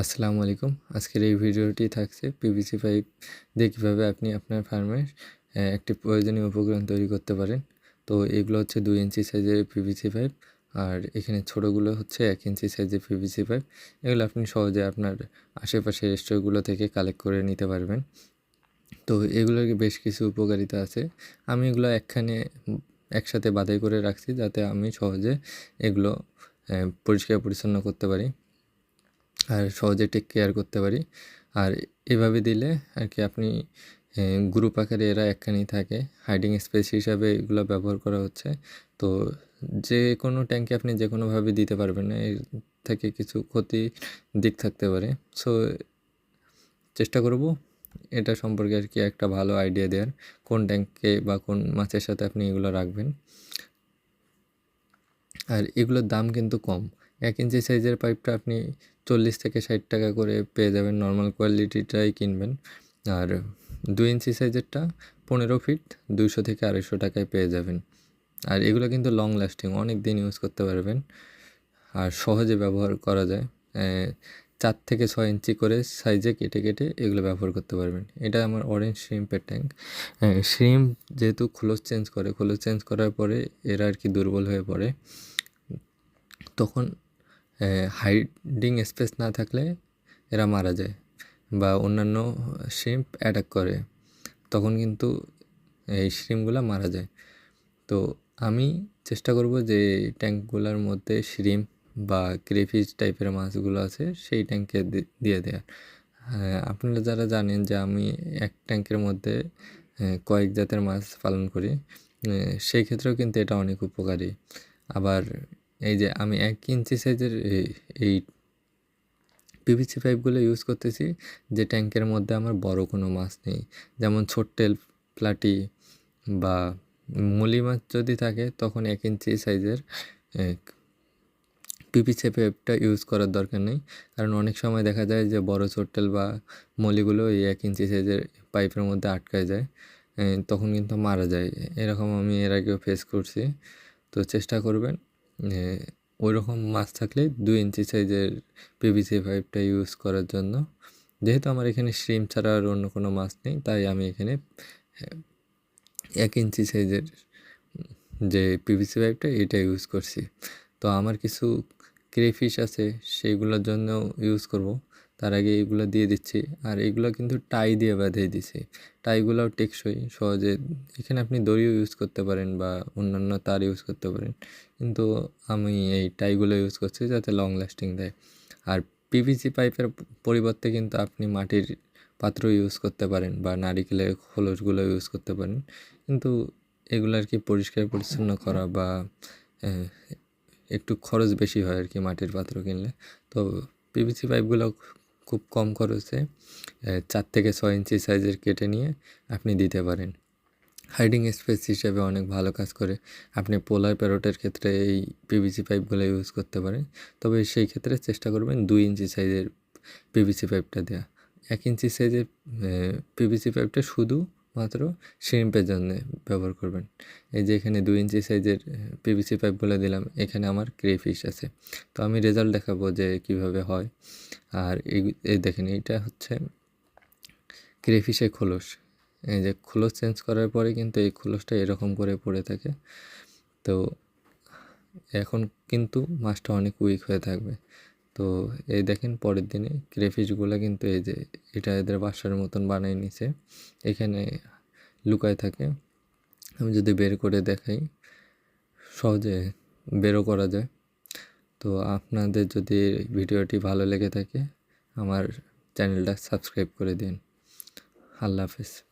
আসসালামু আলাইকুম। আজকের এই ভিডিওটি থাকছে পিভিসি পাইপ দিয়ে কীভাবে আপনি আপনার ফার্মের একটি প্রয়োজনীয় উপকরণ তৈরি করতে পারেন। তো এগুলো হচ্ছে দুই ইঞ্চি সাইজের পিভিসি পাইপ আর এখানে ছোটোগুলো হচ্ছে এক ইঞ্চি সাইজের পিভিসি পাইপ এগুলো আপনি সহজে আপনার আশেপাশের স্টোরগুলো থেকে কালেক্ট করে নিতে পারবেন। তো এগুলোর বেশ কিছু উপকারিতা আছে। আমি এগুলো একখানে একসাথে বাধাই করে রাখছি যাতে আমি সহজে এগুলো পরিষ্কার পরিচ্ছন্ন করতে পারি। আর সহজে টেক কেয়ার করতে পারি। আর এভাবে দিলে আর কি আপনি গ্রুপ আকারে এরা একখানেই থাকে। হাইডিং স্পেস হিসাবে এগুলো ব্যবহার করা হচ্ছে। তো যে কোনো ট্যাঙ্কে আপনি যে কোনোভাবে দিতে পারবেন না, এর থেকে কিছু ক্ষতি দিক থাকতে পারে। সো চেষ্টা করব। এটা সম্পর্কে আর কি একটা ভালো আইডিয়া দেওয়ার কোন ট্যাঙ্কে বা কোন মাছের সাথে আপনি এগুলো রাখবেন। আর এগুলোর দাম কিন্তু কম। এক ইঞ্চি সাইজের পাইপটা আপনি চল্লিশ থেকে ষাট টাকা করে পেয়ে যাবেন। নর্মাল কোয়ালিটিটাই কিনবেন। আর দুই ইঞ্চি সাইজেরটা পনেরো ফিট দুইশো থেকে আড়াইশো টাকায় পেয়ে যাবেন। আর এগুলো কিন্তু লং লাস্টিং অনেক দিন ইউজ করতে পারবেন। আর সহজে ব্যবহার করা যায়। চার থেকে ছয় ইঞ্চি করে সাইজে কেটে কেটে এগুলো ব্যবহার করতে পারবেন। এটা আমার অরেঞ্জ শ্রিম্পের ট্যাঙ্ক শ্রিম্প যেহেতু খোলস চেঞ্জ করে, খোলস চেঞ্জ করার পরে এরা আর কি দুর্বল হয়ে পড়ে। তখন হাইডিং স্পেস না থাকলে এরা মারা যায় বা অন্যান্য শ্রিম্প অ্যাটাক করে, তখন কিন্তু এই শ্রিমগুলো মারা যায়। তো আমি চেষ্টা করব যে ট্যাঙ্কগুলোর মধ্যে শ্রিম বা ক্রেফিস টাইপের মাছগুলো আছে, সেই ট্যাঙ্কে দিয়ে দেওয়ার আপনারা যারা জানেন যে আমি এক ট্যাঙ্কের মধ্যে কয়েক জাতের মাছ পালন করি সেই ক্ষেত্রেও কিন্তু এটা অনেক উপকারী। আবার এই যে আমি এক ইঞ্চি সাইজের এই- পিভিসি পাইপগুলো ইউজ করতেছি, যে ট্যাঙ্কের মধ্যে আমার বড় কোনো মাছ নেই। যেমন ছোট্টেল প্লাটি বা মলি মাছ যদি থাকে, তখন এক ইঞ্চি সাইজের পিভিসি পাইপটা ইউজ করার দরকার নেই। কারণ অনেক সময় দেখা যায় যে বড় ছোট্টেল বা মলিগুলো এই এক ইঞ্চি সাইজের পাইপের মধ্যে আটকায় যায় তখন কিন্তু মারা যায়। এরকম আমি এর আগেও ফেস করছি। তো চেষ্টা করবেন। ওই রকম মাছ থাকলে দু ইঞ্চি সাইজের পিভিসি পাইপটা ইউজ করার জন্য। যেহেতু আমার এখানে শ্রিম ছাড়া আর অন্য কোনো মাছ নেই, তাই আমি এখানে এক ইঞ্চি সাইজের যে পিভিসি পাইপটা এটা ইউজ করছি। তো আমার কিছু ক্রেফিশ আছে, সেইগুলোর জন্য ইউজ করব। তার আগে এগুলো দিয়ে দিচ্ছি। আর এগুলো কিন্তু টাই দিয়ে বেঁধে দিছি। টাইগুলোও টেকসই, সহজে এখানে আপনি দড়িও ইউজ করতে পারেন বা অন্যান্য তার ইউজ করতে পারেন। কিন্তু আমি এই টাইগুলো ইউজ করছি যাতে লং লাস্টিং দেয়। আর পিভিসি পাইপের পরিবর্তে কিন্তু আপনি মাটির পাত্র ইউজ করতে পারেন বা নারিকেলের খোলসগুলো ইউজ করতে পারেন। কিন্তু এগুলো আর কি পরিষ্কার পরিচ্ছন্ন করা বা একটু খরচ বেশি হয় আর কি মাটির পাত্র কিনলে। তো পিভিসি পাইপগুলো খুব কম খরচে চার থেকে ছয় ইঞ্চি সাইজের কেটে নিয়ে আপনি দিতে পারেন। হাইডিং স্পেস হিসেবে অনেক ভালো কাজ করে। আপনি পোলার প্যারোটের ক্ষেত্রে এই পিভিসি পাইপগুলো ইউজ করতে পারেন। তবে সেই ক্ষেত্রে চেষ্টা করবেন দুই ইঞ্চি সাইজের পিভিসি পাইপটা দেওয়া এক ইঞ্চি সাইজের পিভিসি পাইপটা শুধু মাত্র শ্রিম্পের জন্য ব্যবহার করবেন। এই যে এখানে দুই ইঞ্চি সাইজের পিভিসি পাইপ বলে দিলাম, এখানে আমার ক্রেফিশ আছে। তো আমি রেজাল্ট দেখাবো যে কীভাবে হয়। আর এই দেখেন এইটা হচ্ছে ক্রেফিসের খোলস। এই যে খোলস চেঞ্জ করার পরে কিন্তু এই খোলসটা এরকম করে পড়ে থাকে। তো এখন কিন্তু মাছটা অনেক উইক হয়ে থাকবে। তো এই দেখেন পরের দিনে ক্রেফিশগুলো কিন্তু এই যে এটা এদের বাসার মতন বানিয়ে নিছে। এখানে লুকায় থাকে। আমি যদি বের করে দেখাই, সহজে বেরও করা যায়। তো আপনাদের যদি ভিডিওটি ভালো লেগে থাকে, আমার চ্যানেলটা সাবস্ক্রাইব করে দিন। আল্লাহ হাফেজ।